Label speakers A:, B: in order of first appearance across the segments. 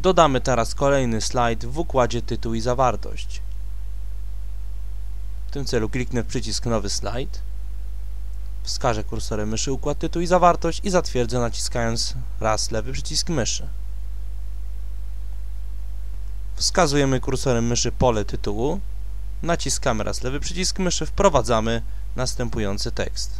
A: Dodamy teraz kolejny slajd w układzie tytuł i zawartość. W tym celu kliknę w przycisk Nowy slajd, wskażę kursorem myszy układ tytuł i zawartość i zatwierdzę naciskając raz lewy przycisk myszy. Wskazujemy kursorem myszy pole tytułu, naciskamy raz lewy przycisk myszy, wprowadzamy następujący tekst.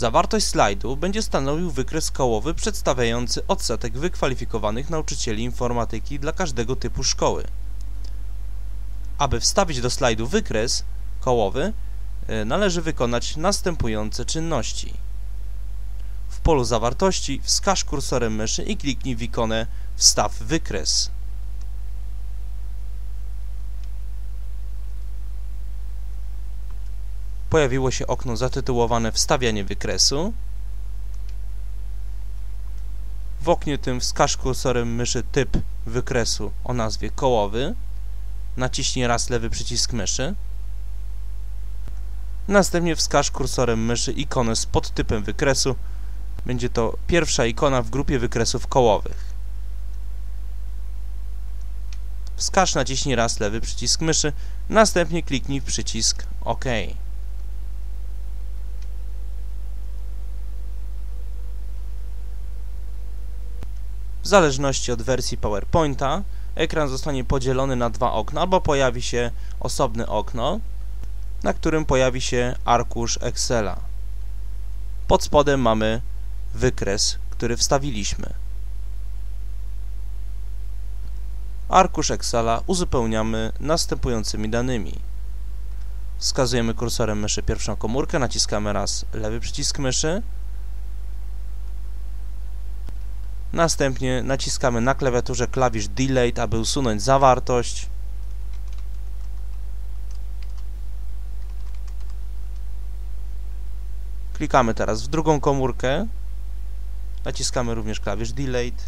A: Zawartość slajdu będzie stanowił wykres kołowy przedstawiający odsetek wykwalifikowanych nauczycieli informatyki dla każdego typu szkoły. Aby wstawić do slajdu wykres kołowy, e, należy wykonać następujące czynności. W polu zawartości wskaż kursorem myszy i kliknij w ikonę Wstaw wykres. Pojawiło się okno zatytułowane Wstawianie wykresu. W oknie tym wskaż kursorem myszy typ wykresu o nazwie kołowy. Naciśnij raz lewy przycisk myszy. Następnie wskaż kursorem myszy ikonę z podtypem wykresu. Będzie to pierwsza ikona w grupie wykresów kołowych. Wskaż, naciśnij raz lewy przycisk myszy, następnie kliknij przycisk OK. W zależności od wersji PowerPointa ekran zostanie podzielony na dwa okna, albo pojawi się osobne okno, na którym pojawi się arkusz Excela. Pod spodem mamy wykres, który wstawiliśmy. Arkusz Excela uzupełniamy następującymi danymi. Wskazujemy kursorem myszy pierwszą komórkę, naciskamy raz lewy przycisk myszy, Następnie naciskamy na klawiaturze klawisz Delete, aby usunąć zawartość. Klikamy teraz w drugą komórkę. Naciskamy również klawisz Delete.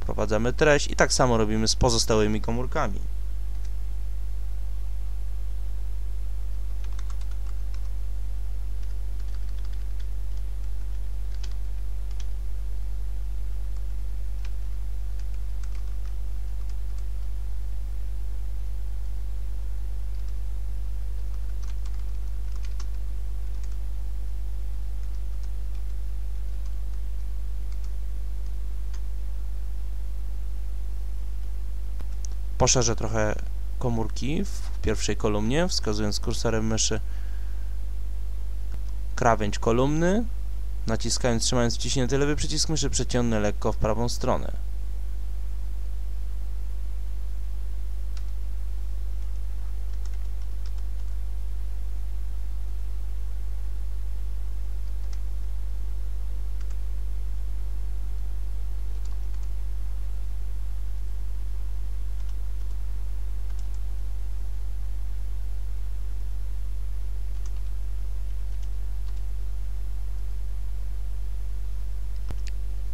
A: Wprowadzamy treść i tak samo robimy z pozostałymi komórkami. Poszerzę trochę komórki w pierwszej kolumnie, wskazując kursorem myszy krawędź kolumny. Naciskając, trzymając wciśnięty lewy przycisk myszy, przeciągnę lekko w prawą stronę.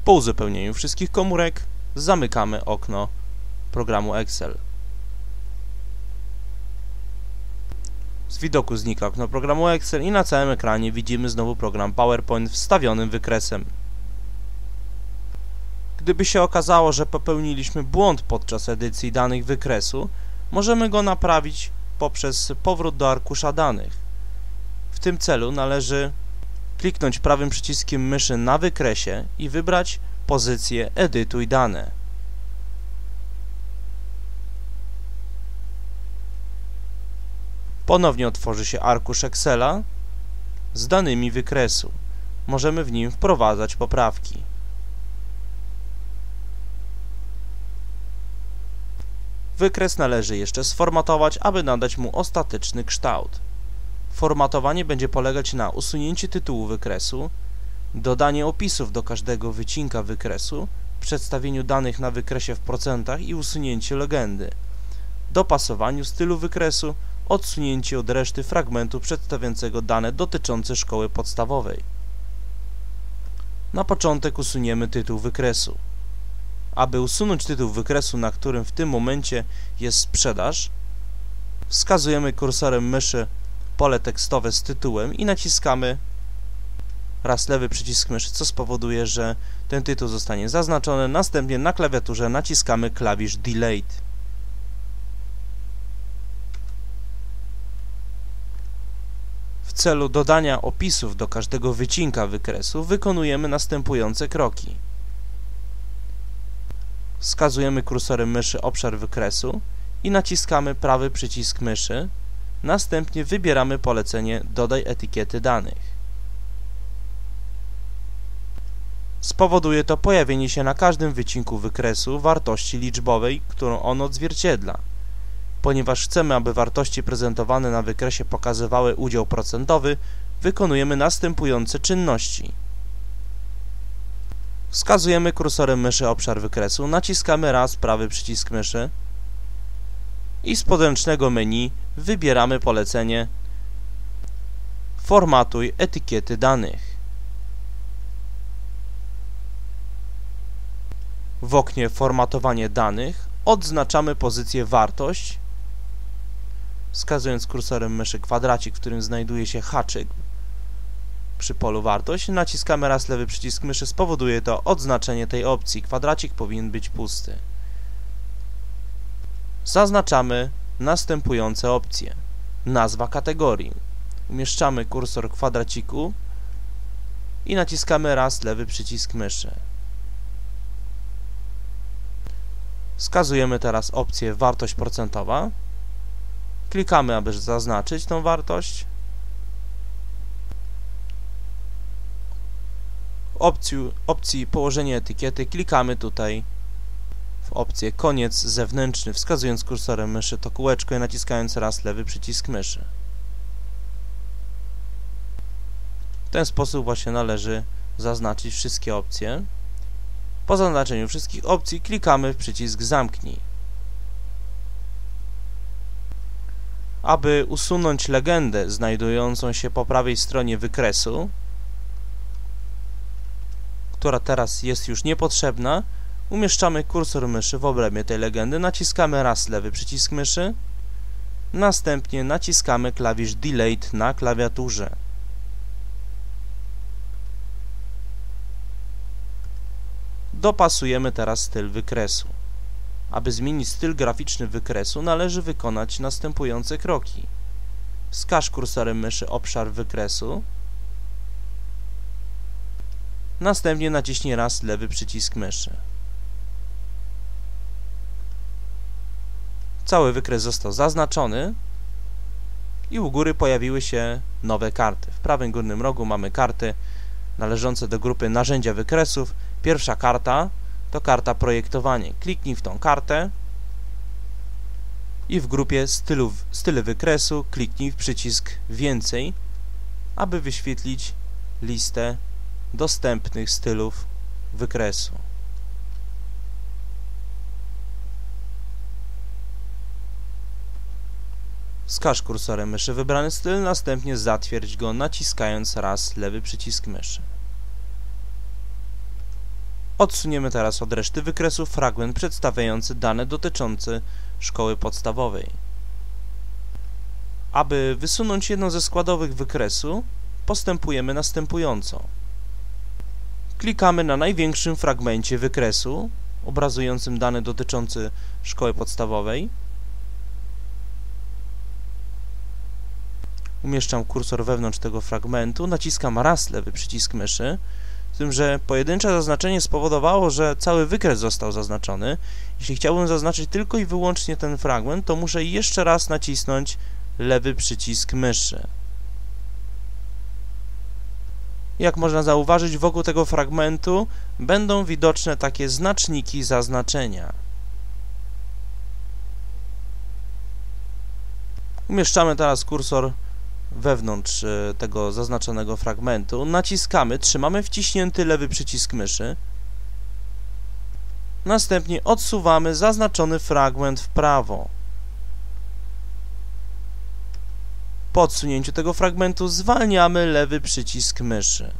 A: Po uzupełnieniu wszystkich komórek zamykamy okno programu Excel. Z widoku znika okno programu Excel i na całym ekranie widzimy znowu program PowerPoint wstawionym wykresem. Gdyby się okazało, że popełniliśmy błąd podczas edycji danych wykresu, możemy go naprawić poprzez powrót do arkusza danych. W tym celu należy kliknąć prawym przyciskiem myszy na wykresie i wybrać pozycję Edytuj dane. Ponownie otworzy się arkusz Excela z danymi wykresu. Możemy w nim wprowadzać poprawki. Wykres należy jeszcze sformatować, aby nadać mu ostateczny kształt. Formatowanie będzie polegać na usunięciu tytułu wykresu, dodanie opisów do każdego wycinka wykresu, przedstawieniu danych na wykresie w procentach i usunięcie legendy, dopasowaniu stylu wykresu, odsunięcie od reszty fragmentu przedstawiającego dane dotyczące szkoły podstawowej. Na początek usuniemy tytuł wykresu, Aby usunąć tytuł wykresu, na którym w tym momencie jest sprzedaż, wskazujemy kursorem myszy pole tekstowe z tytułem i naciskamy raz lewy przycisk myszy, co spowoduje, że ten tytuł zostanie zaznaczony. Następnie na klawiaturze naciskamy klawisz Delete. W celu dodania opisów do każdego wycinka wykresu wykonujemy następujące kroki. Wskazujemy kursorem myszy obszar wykresu i naciskamy prawy przycisk myszy. Następnie wybieramy polecenie Dodaj etykiety danych. Spowoduje to pojawienie się na każdym wycinku wykresu wartości liczbowej, którą on odzwierciedla. Ponieważ chcemy, aby wartości prezentowane na wykresie pokazywały udział procentowy, wykonujemy następujące czynności. Wskazujemy kursorem myszy obszar wykresu, naciskamy raz prawy przycisk myszy i z podręcznego menu wybieramy polecenie Formatuj etykiety danych. W oknie Formatowanie danych odznaczamy pozycję Wartość, wskazując kursorem myszy kwadracik, w którym znajduje się haczyk przy polu Wartość. Naciskamy raz lewy przycisk myszy, spowoduje to odznaczenie tej opcji. Kwadracik powinien być pusty. Zaznaczamy następujące opcje. Nazwa kategorii. Umieszczamy kursor kwadraciku i naciskamy raz lewy przycisk myszy. Wskazujemy teraz opcję wartość procentowa. Klikamy, aby zaznaczyć tą wartość. W opcji, opcji położenie etykiety klikamy tutaj w opcję koniec zewnętrzny, wskazując kursorem myszy to kółeczko i naciskając raz lewy przycisk myszy. W ten sposób właśnie należy zaznaczyć wszystkie opcje. Po zaznaczeniu wszystkich opcji klikamy w przycisk Zamknij. Aby usunąć legendę znajdującą się po prawej stronie wykresu, która teraz jest już niepotrzebna, umieszczamy kursor myszy w obrębie tej legendy, naciskamy raz lewy przycisk myszy, następnie naciskamy klawisz Delete na klawiaturze. Dopasujemy teraz styl wykresu. Aby zmienić styl graficzny wykresu należy wykonać następujące kroki. Wskaż kursorem myszy obszar wykresu, następnie naciśnij raz lewy przycisk myszy. Cały wykres został zaznaczony i u góry pojawiły się nowe karty. W prawym górnym rogu mamy karty należące do grupy narzędzia wykresów. Pierwsza karta to karta projektowanie. Kliknij w tą kartę i w grupie stylów, style wykresu kliknij w przycisk więcej, aby wyświetlić listę dostępnych stylów wykresu. Wskaż kursorem myszy wybrany styl, następnie zatwierdź go naciskając raz lewy przycisk myszy. Odsuniemy teraz od reszty wykresu fragment przedstawiający dane dotyczące szkoły podstawowej. Aby wysunąć jedną ze składowych wykresu, postępujemy następująco. Klikamy na największym fragmencie wykresu, obrazującym dane dotyczące szkoły podstawowej, umieszczam kursor wewnątrz tego fragmentu, naciskam raz lewy przycisk myszy, z tym, że pojedyncze zaznaczenie spowodowało, że cały wykres został zaznaczony. Jeśli chciałbym zaznaczyć tylko i wyłącznie ten fragment, to muszę jeszcze raz nacisnąć lewy przycisk myszy. Jak można zauważyć, wokół tego fragmentu będą widoczne takie znaczniki zaznaczenia. Umieszczamy teraz kursor wewnątrz e, tego zaznaczonego fragmentu, naciskamy, trzymamy wciśnięty lewy przycisk myszy, następnie odsuwamy zaznaczony fragment w prawo. Po odsunięciu tego fragmentu zwalniamy lewy przycisk myszy.